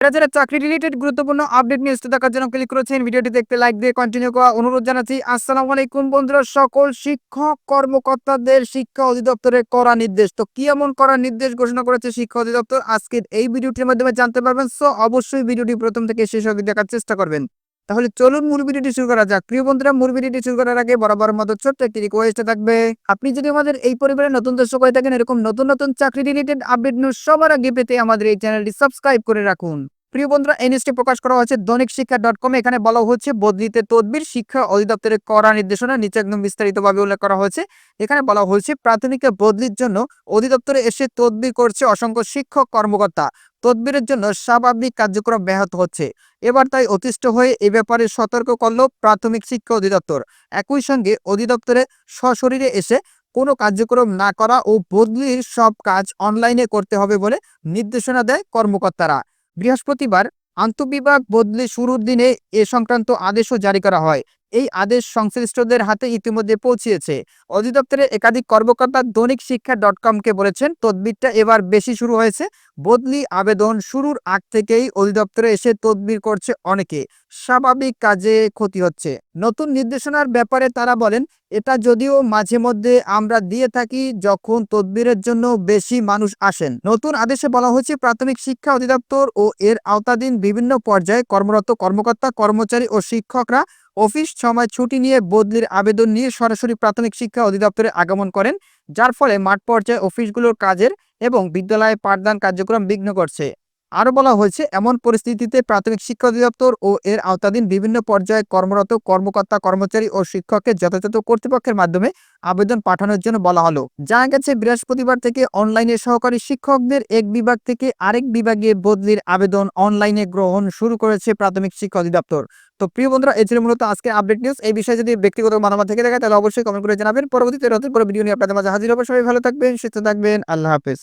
যারা চাকরি রিলেটেড গুরুত্বপূর্ণ আপডেট নিউজ দেখার জন্য ক্লিক করেছেন, ভিডিওটি দেখতে লাইক দিয়ে কন্টিনিউ করা অনুরোধ জানাচ্ছি। আসসালামু আলাইকুম বন্ধুরা, সকল শিক্ষক কর্মকর্তাদের শিক্ষা অধিদপ্তরের করা নির্দেশ। তো কি এমন করা নির্দেশ ঘোষণা করেছে শিক্ষা অধিদপ্তর? আজকের এই ভিডিওটির মাধ্যমে জানতে পারবেন। সো অবশ্যই ভিডিওটি প্রথম থেকে শেষ অবধি দেখার চেষ্টা করবেন। তাহলে চলুন মূল ভিডিওটি শুরু করা যাক। প্রিয় বন্ধুরা, মূল ভিডিওটি শুরু করার আগে বরাবর মতো ছোট্ট একটি রিকোয়েস্ট থাকবে। আপনি যদি আমাদের এই পরিবারের নতুন দর্শক হয়ে থাকেন, এরকম নতুন নতুন চাকরি রিলেটেড আপডেট নিউজ সবার আগে পেতে আমাদের এই চ্যানেলটি সাবস্ক্রাইব করে রাখুন। প্রিয় বন্ধুরা এই নিউজটি প্রকাশ করা হয়েছে দৈনিক শিক্ষা ডট কম এখানে বলা হচ্ছে, বদলিতে তদবির, শিক্ষা অধিদপ্তরের করা নির্দেশনা, নিচে একদম বিস্তারিতভাবে উল্লেখ করা হয়েছে। এখানে বলা হয়েছে, প্রাথমিকে বদলির জন্য অধিদপ্তরে এসে তদবির করছে অসংখ্য শিক্ষক কর্মকর্তা। তদবিরের জন্য স্বাভাবিক কার্যক্রম ব্যাহত হচ্ছে। এবার তাই অতিষ্ঠ হয়ে এ ব্যাপারে সতর্ক করল প্রাথমিক শিক্ষা অধিদপ্তর। একই সঙ্গে অধিদপ্তরে সশরীরে এসে কোনো কার্যক্রম না করা ও বদলির সব কাজ অনলাইনে করতে হবে বলে নির্দেশনা দেয় কর্মকর্তারা। বৃহস্পতিবার আন্তঃবিভাগ বদলি শুরুর দিনে এ সংক্রান্ত আদেশও জারি করা হয়। এই আদেশ সংশ্লিষ্টদের হাতে ইতিমধ্যে পৌঁছিয়েছে। অধিদপ্তরের একাধিক কর্মকর্তা দৈনিক শিক্ষা ডট কমকে বলেছেন, তদবিরটা এবার বেশি শুরু হয়েছে। বদলি আবেদন শুরুর আগ থেকেই অধিদপ্তরে এসে তদবির করছে অনেকে। স্বাভাবিক কাজে ক্ষতি হচ্ছে। নতুন নির্দেশনার ব্যাপারে তারা বলেন এটা যদিও মাঝে মধ্যে আমরা দিয়ে থাকি যখন তদবিরের জন্য বেশি মানুষ আসেন। নতুন আদেশে বলা হয়েছে, প্রাথমিক শিক্ষা অধিদপ্তর ও এর আওতাধীন বিভিন্ন পর্যায়ে কর্মরত কর্মকর্তা, কর্মচারী ও শিক্ষকরা অফিস সময় ছুটি নিয়ে বদলির আবেদন নিয়ে সরাসরি প্রাথমিক শিক্ষা অধিদপ্তরে আগমন করেন, যার ফলে মাঠ পর্যায়ে অফিসগুলোর কাজের এবং বিদ্যালয়ে পাঠদান কার্যক্রম বিঘ্ন করছে আরও বলা হয়েছে, এমন পরিস্থিতিতে প্রাথমিক শিক্ষা অধিদপ্তর ও এর আওতাধীন বিভিন্ন পর্যায়ে কর্মরত কর্মকর্তা, কর্মচারী ও শিক্ষককে যথাযথ কর্তৃপক্ষের মাধ্যমে আবেদন পাঠানোর জন্য বলা হলো। জানা গেছে, বৃহস্পতিবার থেকে অনলাইনে সহকারী শিক্ষকদের এক বিভাগ থেকে আরেক বিভাগে বদলির আবেদন অনলাইনে গ্রহণ শুরু করেছে প্রাথমিক শিক্ষা অধিদপ্তর। তো প্রিয় বন্ধুরা, এই ছিল মূলত আজকে আপডেট নিউজ। এই বিষয়ে যদি ব্যক্তিগত মতামত থেকে থাকে, তাহলে অবশ্যই কমেন্ট করে জানাবেন। পরবর্তীতে নতুন করে ভিডিও নিয়ে আপনাদের মাঝে হাজির হবে। সবাই ভালো থাকবেন, সুস্থ থাকবেন। আল্লাহ হাফেজ।